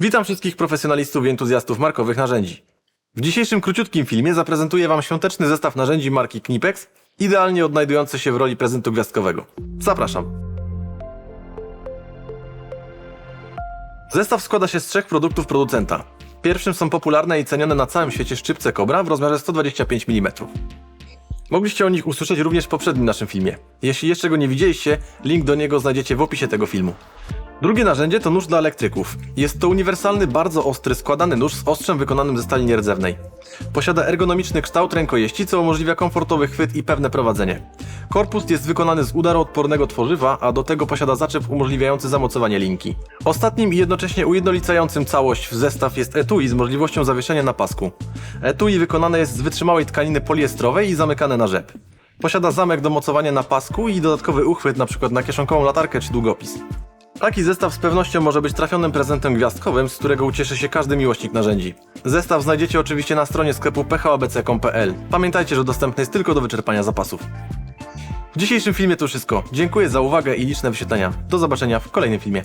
Witam wszystkich profesjonalistów i entuzjastów markowych narzędzi. W dzisiejszym króciutkim filmie zaprezentuję Wam świąteczny zestaw narzędzi marki Knipex, idealnie odnajdujący się w roli prezentu gwiazdkowego. Zapraszam. Zestaw składa się z trzech produktów producenta. Pierwszym są popularne i cenione na całym świecie szczypce Cobra w rozmiarze 125 mm. Mogliście o nich usłyszeć również w poprzednim naszym filmie. Jeśli jeszcze go nie widzieliście, link do niego znajdziecie w opisie tego filmu. Drugie narzędzie to nóż dla elektryków. Jest to uniwersalny, bardzo ostry, składany nóż z ostrzem wykonanym ze stali nierdzewnej. Posiada ergonomiczny kształt rękojeści, co umożliwia komfortowy chwyt i pewne prowadzenie. Korpus jest wykonany z udaroodpornego tworzywa, a do tego posiada zaczep umożliwiający zamocowanie linki. Ostatnim i jednocześnie ujednolicającym całość w zestaw jest etui z możliwością zawieszenia na pasku. Etui wykonane jest z wytrzymałej tkaniny poliestrowej i zamykane na rzep. Posiada zamek do mocowania na pasku i dodatkowy uchwyt np. na kieszonkową latarkę czy długopis. Taki zestaw z pewnością może być trafionym prezentem gwiazdkowym, z którego ucieszy się każdy miłośnik narzędzi. Zestaw znajdziecie oczywiście na stronie sklepu phobc.pl. Pamiętajcie, że dostępny jest tylko do wyczerpania zapasów. W dzisiejszym filmie to wszystko. Dziękuję za uwagę i liczne wyświetlenia. Do zobaczenia w kolejnym filmie.